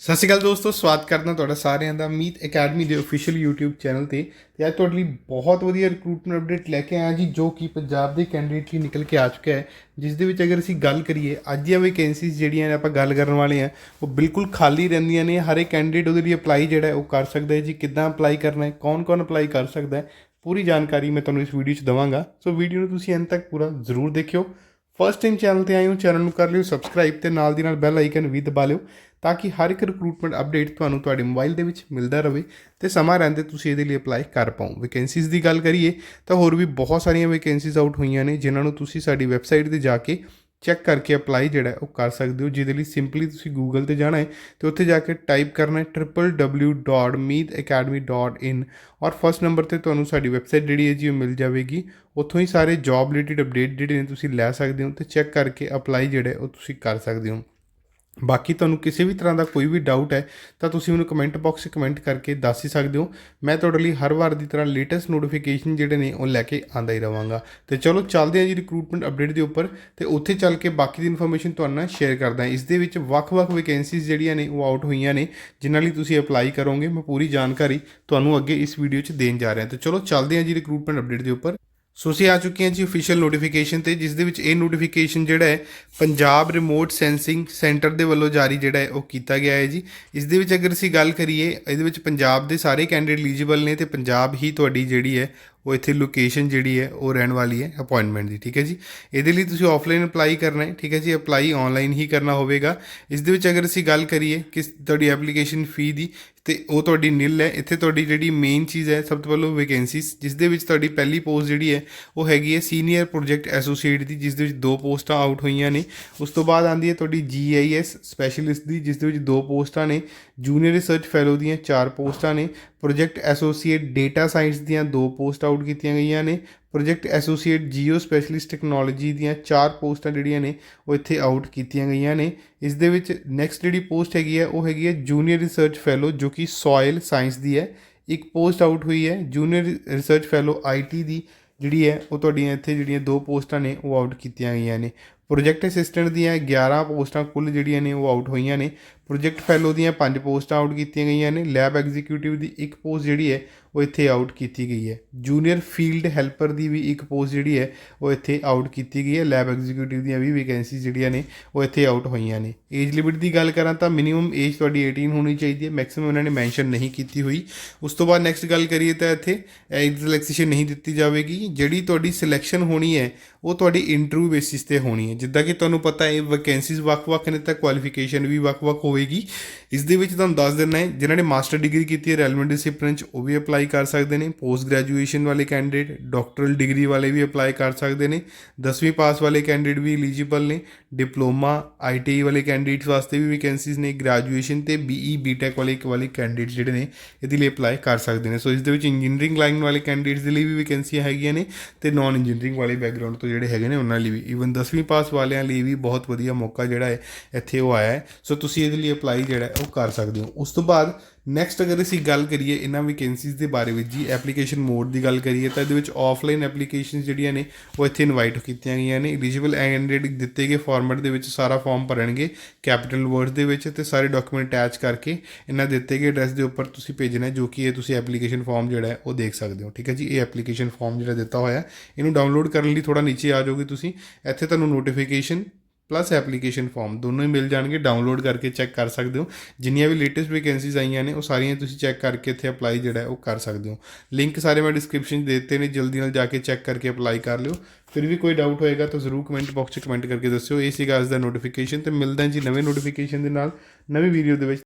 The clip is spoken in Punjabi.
ਸਤਿ ਸ਼੍ਰੀ ਅਕਾਲ ਦੋਸਤੋ, ਸਵਾਗਤ ਕਰਦਾ ਤੁਹਾਡਾ ਸਾਰਿਆਂ ਦਾ ਮੀਤ ਅਕੈਡਮੀ ਦੇ ਅਫੀਸ਼ੀਅਲ YouTube ਚੈਨਲ ਤੇ। ਤੇ ਅੱਜ ਤੁਹਾਡੇ ਲਈ ਬਹੁਤ ਵਧੀਆ ਰਿਕਰੂਟਮੈਂਟ ਅਪਡੇਟ ਲੈ ਕੇ ਆਇਆ ਜੀ, ਜੋ ਕਿ ਪੰਜਾਬ ਦੇ ਕੈਂਡੀਡੇਟ ਲਈ ਨਿਕਲ ਕੇ ਆ ਚੁੱਕਿਆ ਹੈ। ਜਿਸ ਦੇ ਵਿੱਚ ਅਗਰ ਅਸੀਂ ਗੱਲ ਕਰੀਏ, ਅੱਜ ਦੀਆਂ ਵੈਕੈਂਸੀਜ਼ ਜਿਹੜੀਆਂ ਨੇ ਆਪਾਂ ਗੱਲ ਕਰਨ ਵਾਲੇ ਆ ਉਹ ਬਿਲਕੁਲ ਖਾਲੀ ਰਹਿੰਦੀਆਂ ਨੇ। ਹਰ ਇੱਕ ਕੈਂਡੀਡੇਟ ਉਹਦੇ ਲਈ ਅਪਲਾਈ ਜਿਹੜਾ ਉਹ ਕਰ ਸਕਦਾ ਹੈ ਜੀ। ਕਿੱਦਾਂ ਅਪਲਾਈ ਕਰਨਾ ਹੈ, ਕੌਣ-ਕੌਣ ਅਪਲਾਈ ਕਰ ਸਕਦਾ ਹੈ, ਪੂਰੀ ਜਾਣਕਾਰੀ ਮੈਂ ਤੁਹਾਨੂੰ ਇਸ ਵੀਡੀਓ 'ਚ ਦਵਾਂਗਾ। ਸੋ ਵੀਡੀਓ ਨੂੰ ਤੁਸੀਂ ਅੰਤ ਤੱਕ ਪੂਰਾ ਜ਼ਰੂਰ ਦੇਖਿਓ। ਫਸਟ ਟਾਈਮ ਚੈਨਲ ਤੇ ਆਏ ਹੋ ਚੈਨਲ ਨੂੰ ਕਰ ਲਿਓ ਸਬਸਕ੍ਰਾਈਬ ਤੇ ਨਾਲ ਦੀ ਨਾਲ ਬੈਲ ਆਈਕਨ ਵੀ ਦਬਾ ਲਿਓ ਤਾਂ ਕਿ ਹਰ ਇੱਕ ਰਿਕਰੂਟਮੈਂਟ ਅਪਡੇਟ ਤੁਹਾਨੂੰ ਤੁਹਾਡੇ ਮੋਬਾਈਲ ਦੇ ਵਿੱਚ ਮਿਲਦਾ ਰਹੇ ਤੇ ਸਮਾਂ ਰਹਿੰਦੇ ਤੁਸੀਂ ਇਹਦੇ ਲਈ ਅਪਲਾਈ ਕਰ ਪਾਓ। ਵੈਕੈਂਸੀਜ਼ ਦੀ ਗੱਲ ਕਰੀਏ ਤਾਂ ਹੋਰ ਵੀ ਬਹੁਤ ਸਾਰੀਆਂ ਵੈਕੈਂਸੀਜ਼ ਆਊਟ ਹੋਈਆਂ ਨੇ, ਜਿਨ੍ਹਾਂ ਨੂੰ ਤੁਸੀਂ ਸਾਡੀ ਵੈਬਸਾਈਟ ਤੇ ਜਾ ਕੇ ਚੈੱਕ ਕਰਕੇ ਅਪਲਾਈ ਜਿਹੜਾ ਉਹ ਕਰ ਸਕਦੇ ਹੋ। ਜਿਹਦੇ ਲਈ ਸਿੰਪਲੀ ਤੁਸੀਂ ਗੂਗਲ ਤੇ ਜਾਣਾ ਹੈ ਤੇ ਉੱਥੇ ਜਾ ਕੇ ਟਾਈਪ ਕਰਨਾ ਹੈ www.meetacademy.in ਔਰ ਫਸਟ ਨੰਬਰ ਤੇ ਤੁਹਾਨੂੰ ਸਾਡੀ ਵੈਬਸਾਈਟ ਜਿਹੜੀ ਹੈ ਜੀ ਉਹ ਮਿਲ ਜਾਵੇਗੀ। ਉੱਥੋਂ ਹੀ ਸਾਰੇ ਜੌਬ ਰਿਲੇਟਡ ਅਪਡੇਟ ਜਿਹੜੇ ਨੇ ਤੁਸੀਂ ਲੈ ਸਕਦੇ ਹੋ ਤੇ ਚੈੱਕ ਕਰਕੇ ਅਪਲਾਈ ਜਿਹੜਾ ਉਹ ਤੁਸੀਂ ਕਰ ਸਕਦੇ ਹੋ। ਬਾਕੀ ਤੁਹਾਨੂੰ ਕਿਸੇ ਵੀ ਤਰ੍ਹਾਂ ਦਾ ਕੋਈ ਵੀ ਡਾਊਟ ਹੈ, ਤਾਂ ਤੁਸੀਂ ਮੈਨੂੰ ਕਮੈਂਟ ਬਾਕਸ 'ਚ ਕਮੈਂਟ ਕਰਕੇ ਦੱਸ ਹੀ ਸਕਦੇ ਹੋ। ਮੈਂ ਤੁਹਾਡੇ ਲਈ ਹਰ ਵਾਰ ਦੀ ਤਰ੍ਹਾਂ ਲੇਟੈਸਟ ਨੋਟੀਫਿਕੇਸ਼ਨ ਜਿਹੜੇ ਨੇ, ਉਹ ਲੈ ਕੇ ਆਂਦਾ ਹੀ ਰਵਾਂਗਾ। ਤੇ ਚਲੋ ਚੱਲਦੇ ਹਾਂ ਜੀ ਰਿਕਰੂਟਮੈਂਟ ਅਪਡੇਟ ਦੇ ਉੱਪਰ ਤੇ ਉੱਥੇ ਚੱਲ ਕੇ ਬਾਕੀ ਦੀ ਇਨਫੋਰਮੇਸ਼ਨ ਤੁਹਾਨੂੰ ਨਾਲ ਸ਼ੇਅਰ ਕਰਦਾ ਹਾਂ। ਇਸ ਦੇ ਵਿੱਚ ਵੱਖ-ਵੱਖ ਵੈਕੈਂਸੀਜ਼ ਜਿਹੜੀਆਂ ਨੇ, ਉਹ ਆਊਟ ਹੋਈਆਂ ਨੇ, ਜਿਨ੍ਹਾਂ ਲਈ ਤੁਸੀਂ ਅਪਲਾਈ ਕਰੋਗੇ। ਮੈਂ ਪੂਰੀ ਜਾਣਕਾਰੀ ਤੁਹਾਨੂੰ ਅੱਗੇ ਇਸ ਵੀਡੀਓ 'ਚ ਦੇਣ ਜਾ ਰਿਹਾ। ਤੇ ਚਲੋ ਚੱਲਦੇ ਹਾਂ ਜੀ ਰਿਕਰੂਟਮੈਂਟ ਅਪਡੇਟ ਦੇ ਉੱਪਰ। ਸੋ ਅਸੀਂ ਆ ਚੁੱਕੇ ਹਾਂ ਜੀ ਅਫੀਸ਼ੀਅਲ ਨੋਟੀਫਿਕੇਸ਼ਨ ਤੇ ਜਿਸ ਦੇ ਵਿੱਚ ਇਹ ਨੋਟੀਫਿਕੇਸ਼ਨ ਜਿਹੜਾ ਹੈ, ਪੰਜਾਬ ਰਿਮੋਟ ਸੈਂਸਿੰਗ ਸੈਂਟਰ ਦੇ ਵੱਲੋਂ ਜਾਰੀ ਜਿਹੜਾ ਹੈ, ਉਹ ਕੀਤਾ ਗਿਆ ਹੈ ਜੀ। ਇਸ ਦੇ ਵਿੱਚ ਅਗਰ ਅਸੀਂ ਗੱਲ ਕਰੀਏ, ਇਹਦੇ ਵਿੱਚ ਪੰਜਾਬ ਦੇ ਸਾਰੇ ਕੈਂਡੀਡੇਟ ਐਲੀਜੀਬਲ ਨੇ ਤੇ ਪੰਜਾਬ ਹੀ ਤੁਹਾਡੀ ਜਿਹੜੀ ਹੈ ਉਹ ਇੱਥੇ ਲੋਕੇਸ਼ਨ ਜਿਹੜੀ ਹੈ, ਉਹ ਰਹਿਣ ਵਾਲੀ ਹੈ ਅਪਾਇੰਟਮੈਂਟ ਦੀ, ਠੀਕ ਹੈ ਜੀ? ਇਹਦੇ ਲਈ ਤੁਸੀਂ ਆਫਲਾਈਨ ਅਪਲਾਈ ਕਰਨਾ ਹੈ, ਠੀਕ ਹੈ ਜੀ? ਅਪਲਾਈ ਆਨਲਾਈਨ ਹੀ ਕਰਨਾ ਹੋਵੇਗਾ। ਇਸ ਦੇ ਵਿੱਚ ਅਗਰ ਅਸੀਂ ਗੱਲ ਕਰੀਏ ਕਿ ਤੁਹਾਡੀ ਐਪਲੀਕੇਸ਼ਨ ਫੀ ਦੀ, ਤੇ ਉਹ ਤੁਹਾਡੀ ਨਿਲ ਹੈ। ਇੱਥੇ ਤੁਹਾਡੀ ਜਿਹੜੀ ਮੇਨ ਚੀਜ਼ ਹੈ, ਸਭ ਤੋਂ ਪਹਿਲਾਂ ਵੈਕੈਂਸੀਜ਼ ਜਿਸ ਦੇ ਵਿੱਚ ਤੁਹਾਡੀ ਪਹਿਲੀ ਪੋਸਟ ਜਿਹੜੀ ਹੈ, ਉਹ ਹੈਗੀ ਹੈ ਸੀਨੀਅਰ ਪ੍ਰੋਜੈਕਟ ਐਸੋਸੀਏਟ ਦੀ, ਜਿਸ ਦੇ ਵਿੱਚ ਦੋ ਪੋਸਟਾਂ ਆਊਟ ਹੋਈਆਂ ਨੇ। ਉਸ ਤੋਂ ਬਾਅਦ ਆਂਦੀ ਹੈ ਤੁਹਾਡੀ ਜੀਆਈਐਸ ਸਪੈਸ਼ਲਿਸਟ ਦੀ, ਜਿਸ ਦੇ ਵਿੱਚ ਦੋ ਪੋਸਟਾਂ ਨੇ। ਜੂਨੀਅਰ ਰਿਸਰਚ ਫੈਲੋ ਦੀਆਂ ਚਾਰ ਪੋਸਟਾਂ ਨੇ। ਪ੍ਰੋਜੈਕਟ ਐਸੋਸੀਏਟ ਡੇਟਾ ਸਾਇੰਸ ਦੀਆਂ ਦੋ ਪੋਸਟਾਂ ਆਊਟ ਕੀਤੀਆਂ ਗਈਆਂ ਨੇ। Project associate geo specialist technology ਦੀਆਂ ਚਾਰ ਪੋਸਟਾਂ ਜਿਹੜੀਆਂ ਨੇ, ਉਹ ਇੱਥੇ ਆਊਟ ਕੀਤੀਆਂ ਗਈਆਂ ਨੇ। ਇਸ ਦੇ ਵਿੱਚ ਨੈਕਸਟ ਜਿਹੜੀ ਪੋਸਟ ਹੈਗੀ ਹੈ, ਉਹ ਹੈਗੀ ਹੈ ਜੂਨੀਅਰ ਰਿਸਰਚ ਫੈਲੋ ਜੋ ਕਿ ਸੋਇਲ ਸਾਇੰਸ ਦੀ ਹੈ। ਇੱਕ ਪੋਸਟ ਆਊਟ ਹੋਈ ਹੈ ਜੂਨੀਅਰ ਰਿਸਰਚ ਫੈਲੋ ਆਈਟੀ ਦੀ ਜਿਹੜੀ ਹੈ, ਉਹ ਤੁਹਾਡੀਆਂ ਇੱਥੇ ਜਿਹੜੀਆਂ ਦੋ ਪੋਸਟਾਂ ਨੇ, ਉਹ ਆਊਟ ਕੀਤੀਆਂ ਗਈਆਂ ਨੇ। ਪ੍ਰੋਜੈਕਟ ਅਸਿਸਟੈਂਟ ਦੀਆਂ 11 ਪੋਸਟਾਂ ਕੁੱਲ ਜਿਹੜੀਆਂ ਨੇ ਉਹ ਆਊਟ ਹੋਈਆਂ ਨੇ। ਪ੍ਰੋਜੈਕਟ ਫੈਲੋ ਦੀਆਂ 5 ਪੋਸਟਾਂ ਆਊਟ ਕੀਤੀਆਂ ਗਈਆਂ ਨੇ। ਲੈਬ ਐਗਜ਼ੀਕਿਊਟਿਵ ਦੀ ਇੱਕ ਪੋਸਟ ਜਿਹੜੀ ਹੈ, ਉਹ ਇੱਥੇ ਆਊਟ ਕੀਤੀ ਗਈ ਹੈ। ਜੂਨੀਅਰ ਫੀਲਡ ਹੈਲਪਰ ਦੀ ਵੀ ਇੱਕ ਪੋਸਟ ਜਿਹੜੀ ਹੈ, ਉਹ ਇੱਥੇ ਆਊਟ ਕੀਤੀ ਗਈ ਹੈ। ਲੈਬ ਐਗਜ਼ੀਕਿਊਟਿਵ ਦੀਆਂ ਵੀ ਵੈਕੈਂਸੀ ਜਿਹੜੀਆਂ ਨੇ, ਉਹ ਇੱਥੇ ਆਊਟ ਹੋਈਆਂ ਨੇ। ਏਜ ਲਿਮਿਟ ਦੀ ਗੱਲ ਕਰਾਂ ਤਾਂ ਮਿਨੀਮਮ ਏਜ ਤੁਹਾਡੀ 18 ਹੋਣੀ ਚਾਹੀਦੀ ਹੈ। ਮੈਕਸਿਮਮ ਉਹਨਾਂ ਨੇ ਮੈਂਸ਼ਨ ਨਹੀਂ ਕੀਤੀ ਹੋਈ। ਉਸ ਤੋਂ ਬਾਅਦ ਨੈਕਸਟ ਗੱਲ ਕਰੀਏ ਤਾਂ ਇੱਥੇ ਏਜ ਰਿਲੈਕਸੇਸ਼ਨ ਨਹੀਂ ਦਿੱਤੀ ਜਾਵੇਗੀ। ਜਿਹੜੀ ਤੁਹਾਡੀ ਸਿਲੈਕਸ਼ਨ ਹੋਣੀ ਹੈ, ਉਹ ਤੁਹਾਡੀ ਇੰਟਰਵਿਊ ਬੇਸਿਸ ਤੇ ਹੋਣੀ ਹੈ। ਜਿੱਦਾਂ ਕਿ ਤੁਹਾਨੂੰ ਪਤਾ ਹੈ ਵੈਕੈਂਸੀਜ਼ ਵੱਖ-ਵੱਖ ਨੇ, ਤਾਂ ਕੁਆਲੀਫਿਕੇਸ਼ਨ ਵੀ ਵੱਖ-ਵੱਖ ਹੋਵੇਗੀ। ਇਸ ਦੇ ਵਿੱਚ ਤੁਹਾਨੂੰ ਦੱਸ ਦਿੰਨਾ ਹੈ, ਜਿਨ੍ਹਾਂ ਨੇ ਮਾਸਟਰ ਡਿਗਰੀ ਕੀਤੀ ਹੈ ਰੈਲੇਵੈਂਟ ਡਿਸਪਲਿਨ ਚ, ਉਹ ਵੀ ਅਪਲਾਈ ਕਰ ਸਕਦੇ ਨੇ। ਪੋਸਟ ਗ੍ਰੈਜੂਏਸ਼ਨ ਵਾਲੇ ਕੈਂਡੀਡੇਟ ਡਾਕਟਰਲ ਡਿਗਰੀ ਵਾਲੇ ਵੀ ਅਪਲਾਈ ਕਰ ਸਕਦੇ ਨੇ। 10ਵੀਂ ਪਾਸ ਵਾਲੇ ਕੈਂਡੀਡੇਟ ਵੀ ਐਲੀਜੀਬਲ ਨੇ। ਡਿਪਲੋਮਾ ਆਈਟੀਆਈ ਵਾਲੇ ਕੈਂਡੀਡੇਟਸ ਵਾਸਤੇ ਵੀ ਵੈਕੈਂਸੀਜ਼ ਨੇ। ਗ੍ਰੈਜੂਏਸ਼ਨ ਤੇ ਬੀਈ ਬੀਟੈਕ ਵਾਲੇ ਵਾਲੇ ਕੈਂਡੀਡੇਟ ਜਿਹੜੇ ਨੇ, ਇਹਦੇ ਲਈ ਅਪਲਾਈ ਕਰ ਸਕਦੇ ਨੇ। ਸੋ ਇਸ ਦੇ ਵਿੱਚ ਇੰਜੀਨੀਅਰਿੰਗ ਲਾਈਨ ਵਾਲੇ ਕੈਂਡੀਡੇਟਸ ਦੇ ਲਈ ਵੀ ਵੈਕੈਂਸੀਆਂ ਹੈਗੀਆਂ ਨੇ ਤੇ ਨਾਨ ਇੰਜੀਨੀਅਰਿੰਗ ਵਾਲੇ ਬੈਕਗ੍ਰਾਉਂਡ ਤੋਂ ਜਿਹੜੇ ਹੈਗੇ ਨੇ, ਉਹਨਾਂ ਲਈ ਵੀ। ਈਵਨ 10ਵੀਂ ਪਾਸ ਵਾਲਿਆਂ ਲਈ ਵੀ ਬਹੁਤ ਵਧੀਆ ਮੌਕਾ ਜਿਹੜਾ ਹੈ, ਇੱਥੇ ਉਹ ਆਇਆ ਹੈ। ਸੋ ਤੁਸੀਂ ਇਹਦੇ ਲਈ ਅਪਲਾਈ ਜਿਹੜਾ ਉਹ ਕਰ ਸਕਦੇ ਹੋ। ਉਸ ਤੋਂ ਬਾਅਦ ਨੈਕਸਟ ਅਗਰ ਅਸੀਂ ਗੱਲ ਕਰੀਏ ਇਹਨਾਂ ਵੈਕੈਂਸੀਜ਼ ਦੇ ਬਾਰੇ ਵਿੱਚ ਜੀ ਐਪਲੀਕੇਸ਼ਨ ਮੋਡ ਦੀ ਗੱਲ ਕਰੀਏ, ਤਾਂ ਇਹਦੇ ਵਿੱਚ ਆਫਲਾਈਨ ਐਪਲੀਕੇਸ਼ਨਸ ਜਿਹੜੀਆਂ ਨੇ, ਉਹ ਇੱਥੇ ਇਨਵਾਈਟ ਕੀਤੀਆਂ ਗਈਆਂ ਨੇ। ਐਲੀਜੀਬਲ ਕੈਂਡੀਡੇਟ ਦਿੱਤੇ ਗਏ ਫਾਰਮੈਟ ਦੇ ਵਿੱਚ ਸਾਰਾ ਫਾਰਮ ਭਰਨਗੇ ਕੈਪੀਟਲ ਵਰਡਸ ਦੇ ਵਿੱਚ ਤੇ ਸਾਰੇ ਡਾਕੂਮੈਂਟ ਅਟੈਚ ਕਰਕੇ ਇਹਨਾਂ ਦਿੱਤੇ ਗਏ ਐਡਰੈਸ ਦੇ ਉੱਪਰ ਤੁਸੀਂ ਭੇਜਣਾ ਜੋ ਕਿ ਇਹ ਤੁਸੀਂ ਐਪਲੀਕੇਸ਼ਨ ਫਾਰਮ ਜਿਹੜਾ ਹੈ, ਉਹ ਦੇਖ ਸਕਦੇ ਹੋ। ਠੀਕ ਹੈ ਜੀ? ਇਹ ਐਪਲੀਕੇਸ਼ਨ ਫਾਰਮ ਜਿਹੜਾ ਦਿੱਤਾ ਹੋਇਆ ਇਹਨੂੰ ਡਾਊਨਲੋਡ ਕਰਨ ਲਈ ਥੋੜਾ ਨੀਚੇ ਆ ਜਾਓਗੇ ਤੁਸੀਂ। ਇੱਥੇ ਤੁਹਾਨੂੰ ਨੋਟੀਫਿਕੇਸ਼ਨ ਪਲੱਸ ਐਪਲੀਕੇਸ਼ਨ ਫਾਰਮ ਦੋਨੋਂ ਹੀ ਮਿਲ ਜਾਣਗੇ ਡਾਊਨਲੋਡ ਕਰਕੇ ਚੈੱਕ ਕਰ ਸਕਦੇ ਹੋ। ਜਿੰਨੀਆਂ ਵੀ ਲੇਟੈਸਟ ਵੈਕੈਂਸੀਜ਼ ਆਈਆਂ ਨੇ, ਉਹ ਸਾਰੀਆਂ ਤੁਸੀਂ ਚੈੱਕ ਕਰਕੇ ਇੱਥੇ ਅਪਲਾਈ ਜਿਹੜਾ ਹੈ, ਉਹ ਕਰ ਸਕਦੇ ਹੋ। ਲਿੰਕ ਸਾਰੇ ਮੈਂ ਡਿਸਕ੍ਰਿਪਸ਼ਨ 'ਚ ਦੇ ਦਿੱਤੇ ਨੇ, ਜਲਦੀ ਨਾਲ ਜਾ ਕੇ ਚੈੱਕ ਕਰਕੇ ਅਪਲਾਈ ਕਰ ਲਿਓ। ਫਿਰ ਵੀ ਕੋਈ ਡਾਊਟ ਹੋਏਗਾ ਤਾਂ ਜ਼ਰੂਰ ਕਮੈਂਟ ਬਾਕਸ 'ਚ ਕਮੈਂਟ ਕਰਕੇ ਦੱਸਿਓ। ਇਹ ਸੀਗਾ ਅੱਜ ਦਾ ਨੋਟੀਫਿਕੇਸ਼ਨ ਤੇ ਮਿਲਦਾ ਜੀ ਨਵੇਂ ਨੋਟੀਫਿਕੇਸ਼ਨ ਦੇ ਨਾਲ, ਨਵੀਂ ਵੀਡੀਓ ਦੇ ਵਿੱਚ।